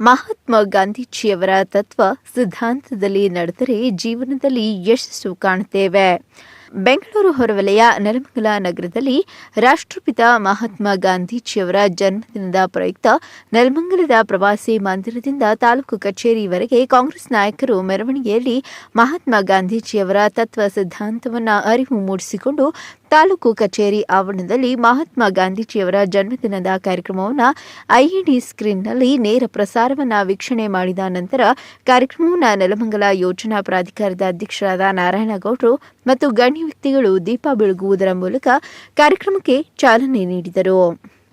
ಮಹಾತ್ಮ ಗಾಂಧೀಜಿಯವರ ತತ್ವ ಸಿದ್ಧಾಂತದಲ್ಲಿ ನಡೆದರೆ ಜೀವನದಲ್ಲಿ ಯಶಸ್ಸು ಕಾಣುತ್ತೇವೆ. ಬೆಂಗಳೂರು ಹೊರವಲಯ ನೆಲಮಂಗಲ ನಗರದಲ್ಲಿ ರಾಷ್ಟ್ರಪಿತ ಮಹಾತ್ಮ ಗಾಂಧೀಜಿಯವರ ಜನ್ಮದಿನದ ಪ್ರಯುಕ್ತ ನೆಲಮಂಗಲದ ಪ್ರವಾಸಿ ಮಂದಿರದಿಂದ ತಾಲೂಕು ಕಚೇರಿವರೆಗೆ ಕಾಂಗ್ರೆಸ್ ನಾಯಕರು ಮೆರವಣಿಗೆಯಲ್ಲಿ ಮಹಾತ್ಮ ಗಾಂಧೀಜಿಯವರ ತತ್ವ ಸಿದ್ಧಾಂತವನ್ನು ಅರಿವು ಮೂಡಿಸಿಕೊಂಡು ತಾಲೂಕು ಕಚೇರಿ ಆವರಣದಲ್ಲಿ ಮಹಾತ್ಮ ಗಾಂಧೀಜಿಯವರ ಜನ್ಮದಿನದ ಕಾರ್ಯಕ್ರಮವನ್ನು ಐಇಡಿ ಸ್ಕ್ರೀನ್ನಲ್ಲಿ ನೇರ ಪ್ರಸಾರವನ್ನು ವೀಕ್ಷಣೆ ಮಾಡಿದ ನಂತರ ಕಾರ್ಯಕ್ರಮವನ್ನು ನೆಲಮಂಗಲ ಯೋಜನಾ ಪ್ರಾಧಿಕಾರದ ಅಧ್ಯಕ್ಷರಾದ ನಾರಾಯಣಗೌಡರು ಮತ್ತು ಗಣ್ಯ ವ್ಯಕ್ತಿಗಳು ದೀಪ ಬೆಳಗುವುದರ ಮೂಲಕ ಕಾರ್ಯಕ್ರಮಕ್ಕೆ ಚಾಲನೆ ನೀಡಿದರು.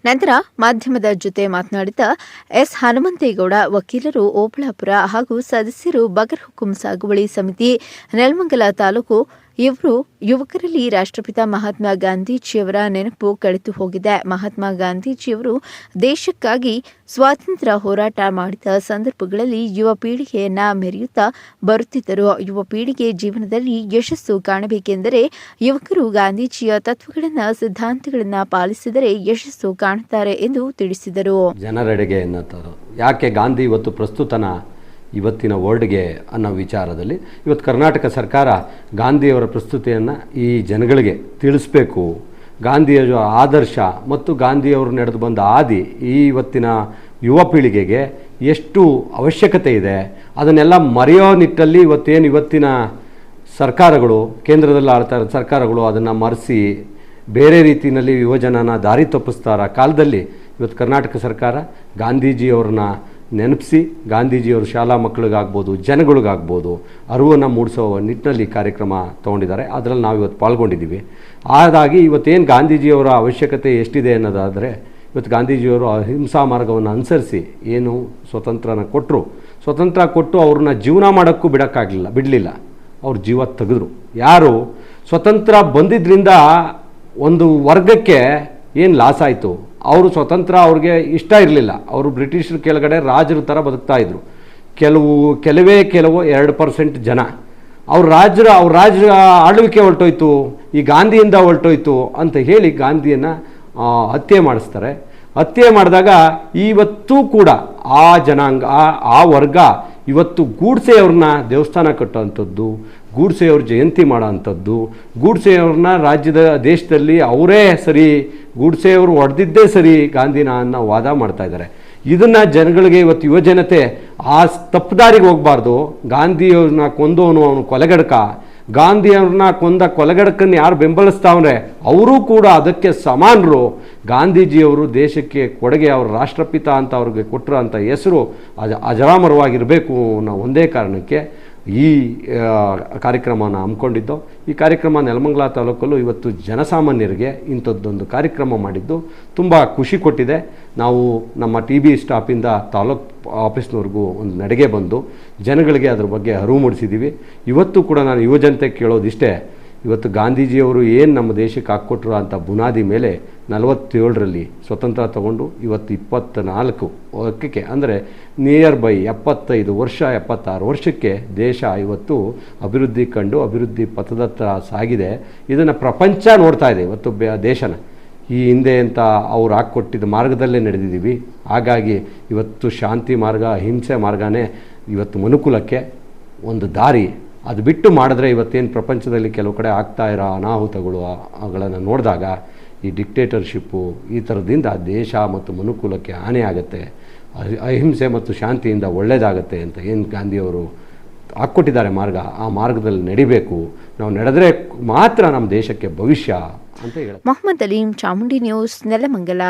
ನಂತರ ಮಾಧ್ಯಮದ ಜೊತೆ ಮಾತನಾಡಿದ ಎಸ್ ಹನುಮಂತೇಗೌಡ, ವಕೀಲರು ಓಬಳಾಪುರ ಹಾಗೂ ಸದಸ್ಯರು ಬಗರ್ ಹುಕುಂ ಸಾಗುವಳಿ ಸಮಿತಿ, ನೆಲಮಂಗಲ ತಾಲೂಕು ಇವರು ಯುವಕರಲ್ಲಿ ರಾಷ್ಟ್ರಪಿತ ಮಹಾತ್ಮ ಗಾಂಧೀಜಿಯವರ ನೆನಪು ಕಳೆದು ಹೋಗಿದೆ. ಮಹಾತ್ಮ ಗಾಂಧೀಜಿಯವರು ದೇಶಕ್ಕಾಗಿ ಸ್ವಾತಂತ್ರ್ಯ ಹೋರಾಟ ಮಾಡಿದ ಸಂದರ್ಭಗಳಲ್ಲಿ ಯುವ ಪೀಳಿಗೆಯನ್ನ ಮೆರೆಯುತ್ತಾ ಬರುತ್ತಿದ್ದರು. ಯುವ ಪೀಳಿಗೆ ಜೀವನದಲ್ಲಿ ಯಶಸ್ಸು ಕಾಣಬೇಕೆಂದರೆ ಯುವಕರು ಗಾಂಧೀಜಿಯ ತತ್ವಗಳನ್ನು, ಸಿದ್ಧಾಂತಗಳನ್ನು ಪಾಲಿಸಿದರೆ ಯಶಸ್ಸು ಕಾಣುತ್ತಾರೆ ಎಂದು ತಿಳಿಸಿದರು. ಜನರೆಡೆಗೆ ಯಾಕೆ ಗಾಂಧಿ ಇವತ್ತು ಪ್ರಸ್ತುತನ ಇವತ್ತಿನ ವರ್ಡ್ಗೆ ಅನ್ನೋ ವಿಚಾರದಲ್ಲಿ ಇವತ್ತು ಕರ್ನಾಟಕ ಸರ್ಕಾರ ಗಾಂಧಿಯವರ ಪ್ರಸ್ತುತಿಯನ್ನು ಈ ಜನಗಳಿಗೆ ತಿಳಿಸ್ಬೇಕು. ಗಾಂಧಿಯವರ ಆದರ್ಶ ಮತ್ತು ಗಾಂಧಿಯವರು ನಡೆದು ಬಂದ ಹಾದಿ ಈ ಇವತ್ತಿನ ಯುವ ಪೀಳಿಗೆಗೆ ಎಷ್ಟು ಅವಶ್ಯಕತೆ ಇದೆ, ಅದನ್ನೆಲ್ಲ ಮರೆಯೋ ನಿಟ್ಟಲ್ಲಿ ಇವತ್ತೇನು ಇವತ್ತಿನ ಸರ್ಕಾರಗಳು, ಕೇಂದ್ರದಲ್ಲಿ ಆಳ್ತಾ ಇರೋ ಸರ್ಕಾರಗಳು ಅದನ್ನು ಮರೆಸಿ ಬೇರೆ ರೀತಿಯಲ್ಲಿ ಯುವಜನನ ದಾರಿ ತಪ್ಪಿಸ್ತಾರ ಕಾಲದಲ್ಲಿ ಇವತ್ತು ಕರ್ನಾಟಕ ಸರ್ಕಾರ ಗಾಂಧೀಜಿಯವ್ರನ್ನ ನೆನಪಿಸಿ ಗಾಂಧೀಜಿಯವರು ಶಾಲಾ ಮಕ್ಕಳಿಗಾಗ್ಬೋದು, ಜನಗಳಿಗಾಗ್ಬೋದು, ಅರಿವನ್ನು ಮೂಡಿಸೋ ನಿಟ್ಟಿನಲ್ಲಿ ಕಾರ್ಯಕ್ರಮ ತೊಗೊಂಡಿದ್ದಾರೆ. ಅದರಲ್ಲಿ ನಾವು ಇವತ್ತು ಪಾಲ್ಗೊಂಡಿದ್ದೀವಿ. ಹಾಗಾಗಿ ಇವತ್ತೇನು ಗಾಂಧೀಜಿಯವರ ಅವಶ್ಯಕತೆ ಎಷ್ಟಿದೆ ಅನ್ನೋದಾದರೆ, ಇವತ್ತು ಗಾಂಧೀಜಿಯವರು ಅಹಿಂಸಾ ಮಾರ್ಗವನ್ನು ಅನುಸರಿಸಿ ಏನು ಸ್ವತಂತ್ರನ ಕೊಟ್ಟರು ಸ್ವತಂತ್ರ ಕೊಟ್ಟು ಅವ್ರನ್ನ ಜೀವನ ಮಾಡೋಕ್ಕೂ ಬಿಡೋಕ್ಕಾಗಲಿಲ್ಲ, ಬಿಡಲಿಲ್ಲ. ಅವ್ರ ಜೀವ ತೆಗೆದ್ರು. ಯಾರು? ಸ್ವತಂತ್ರ ಬಂದಿದ್ದರಿಂದ ಒಂದು ವರ್ಗಕ್ಕೆ ಏನು ಲಾಸ್ ಆಯಿತು? ಅವರು ಸ್ವತಂತ್ರ ಅವ್ರಿಗೆ ಇಷ್ಟ ಇರಲಿಲ್ಲ. ಅವರು ಬ್ರಿಟಿಷರ ಕೆಳಗಡೆ ರಾಜರ ಥರ ಬದುಕ್ತಾ ಇದ್ರು. ಕೆಲವು, ಕೆಲವೇ ಕೆಲವು ಎರಡು ಪರ್ಸೆಂಟ್ ಜನ. ಅವ್ರ ರಾಜರ ಅವ್ರ ರಾಜರ ಆಳ್ವಿಕೆ ಹೊರಟೋಯ್ತು, ಈ ಗಾಂಧಿಯಿಂದ ಹೊರಟೋಯ್ತು ಅಂತ ಹೇಳಿ ಗಾಂಧಿಯನ್ನು ಹತ್ಯೆ ಮಾಡಿಸ್ತಾರೆ. ಹತ್ಯೆ ಮಾಡಿದಾಗ ಇವತ್ತೂ ಕೂಡ ಆ ಜನಾಂಗ, ಆ ವರ್ಗ ಇವತ್ತು ಗೂಡ್ಸೆಯವ್ರನ್ನ ದೇವಸ್ಥಾನ ಕಟ್ಟೋವಂಥದ್ದು, ಗೂಡ್ಸೆಯವ್ರ ಜಯಂತಿ ಮಾಡೋ ಅಂಥದ್ದು ಗೂಡ್ಸೆಯವ್ರನ್ನ ರಾಜ್ಯದ ದೇಶದಲ್ಲಿ ಅವರೇ ಸರಿ ಗೂಡ್ಸೆಯವರು ಹೊಡೆದಿದ್ದೇ ಸರಿ ಗಾಂಧಿನ ಅನ್ನೋ ವಾದ ಮಾಡ್ತಾ ಇದ್ದಾರೆ. ಇದನ್ನು ಜನಗಳಿಗೆ ಇವತ್ತು ಯುವಜನತೆ ಆ ತಪ್ಪುದಾರಿಗೆ ಹೋಗಬಾರ್ದು. ಗಾಂಧಿಯವ್ರನ್ನ ಕೊಂದವನು ಅವನು ಕೊಲೆಗಡಕ. ಗಾಂಧಿಯವ್ರನ್ನ ಕೊಂದ ಕೊಲೆಗಡಕನ್ನು ಯಾರು ಬೆಂಬಲಿಸ್ತಾವ್ರೆ? ಅವರೂ ಕೂಡ ಅದಕ್ಕೆ ಸಮಾನರು. ಗಾಂಧೀಜಿಯವರು ದೇಶಕ್ಕೆ ಕೊಡುಗೆ ಅವರು ರಾಷ್ಟ್ರಪಿತ ಅಂತ ಅವ್ರಿಗೆ ಕೊಟ್ಟರು ಅಂತ ಹೆಸರು ಅಜ ಅಜರಾಮರವಾಗಿರಬೇಕು ಅನ್ನೋ ಒಂದೇ ಕಾರಣಕ್ಕೆ ಈ ಕಾರ್ಯಕ್ರಮನ ಹಮ್ಮಿಕೊಂಡಿದ್ದು, ಈ ಕಾರ್ಯಕ್ರಮ ನೆಲಮಂಗಲ ತಾಲೂಕಲ್ಲೂ ಇವತ್ತು ಜನಸಾಮಾನ್ಯರಿಗೆ ಇಂಥದ್ದೊಂದು ಕಾರ್ಯಕ್ರಮ ಮಾಡಿದ್ದು ತುಂಬ ಖುಷಿ ಕೊಟ್ಟಿದೆ. ನಾವು ನಮ್ಮ ಟಿ ಬಿ ಸ್ಟಾಫಿಂದ ತಾಲೂಕ್ ಆಫೀಸ್ನವ್ರಿಗೂ ಒಂದು ನಡೆಗೆ ಬಂದು ಜನಗಳಿಗೆ ಅದ್ರ ಬಗ್ಗೆ ಅರಿವು ಮೂಡಿಸಿದ್ದೀವಿ. ಇವತ್ತು ಕೂಡ ನಾನು ಯುವಜನತೆ ಕೇಳೋದಿಷ್ಟೇ ಇವತ್ತು ಗಾಂಧೀಜಿಯವರು ಏನು ನಮ್ಮ ದೇಶಕ್ಕೆ ಹಾಕ್ಕೊಟ್ರು ಅಂತ ಬುನಾದಿ ಮೇಲೆ ನಲವತ್ತೇಳರಲ್ಲಿ ಸ್ವತಂತ್ರ ತಗೊಂಡು ಇವತ್ತು ಇಪ್ಪತ್ತ ನಾಲ್ಕು ವರ್ಷಕ್ಕೆ, ಅಂದರೆ ನಿಯರ್ ಬೈ ಎಪ್ಪತ್ತೈದು ವರ್ಷ, ಎಪ್ಪತ್ತಾರು ವರ್ಷಕ್ಕೆ ದೇಶ ಇವತ್ತು ಅಭಿವೃದ್ಧಿ ಕಂಡು ಅಭಿವೃದ್ಧಿ ಪಥದತ್ತ ಸಾಗಿದೆ. ಇದನ್ನು ಪ್ರಪಂಚ ನೋಡ್ತಾ ಇದೆ ಇವತ್ತು ದೇಶನ. ಈ ಹಿಂದೆ ಅಂತ ಅವ್ರು ಹಾಕ್ಕೊಟ್ಟಿದ್ದ ಮಾರ್ಗದಲ್ಲೇ ನಡೆದಿದ್ದೀವಿ. ಹಾಗಾಗಿ ಇವತ್ತು ಶಾಂತಿ ಮಾರ್ಗ, ಅಹಿಂಸೆ ಮಾರ್ಗನೇ ಇವತ್ತು ಮನುಕುಲಕ್ಕೆ ಒಂದು ದಾರಿ ಅದು ಬಿಟ್ಟು ಮಾಡಿದ್ರೆ ಇವತ್ತೇನು ಪ್ರಪಂಚದಲ್ಲಿ ಕೆಲವು ಕಡೆ ಆಗ್ತಾ ಇರೋ ಅನಾಹುತಗಳು ಅವುಗಳನ್ನು ನೋಡಿದಾಗ ಈ ಡಿಕ್ಟೇಟರ್ಶಿಪ್ಪು ಈ ಥರದಿಂದ ದೇಶ ಮತ್ತು ಮನುಕುಲಕ್ಕೆ ಹಾನಿ ಆಗುತ್ತೆ ಅಹಿಂಸೆ ಮತ್ತು ಶಾಂತಿಯಿಂದ ಒಳ್ಳೆಯದಾಗತ್ತೆ ಅಂತ ಏನು ಗಾಂಧಿಯವರು ಹಾಕ್ಕೊಟ್ಟಿದ್ದಾರೆ ಮಾರ್ಗ, ಆ ಮಾರ್ಗದಲ್ಲಿ ನಡಿಬೇಕು. ನಾವು ನಡೆದ್ರೆ ಮಾತ್ರ ನಮ್ಮ ದೇಶಕ್ಕೆ ಭವಿಷ್ಯ ಅಂತ ಹೇಳಿ ಮೊಹಮ್ಮದ್ ಅಲೀಂ ಚಾಮುಂಡಿ ನ್ಯೂಸ್, ನೆಲಮಂಗಲ.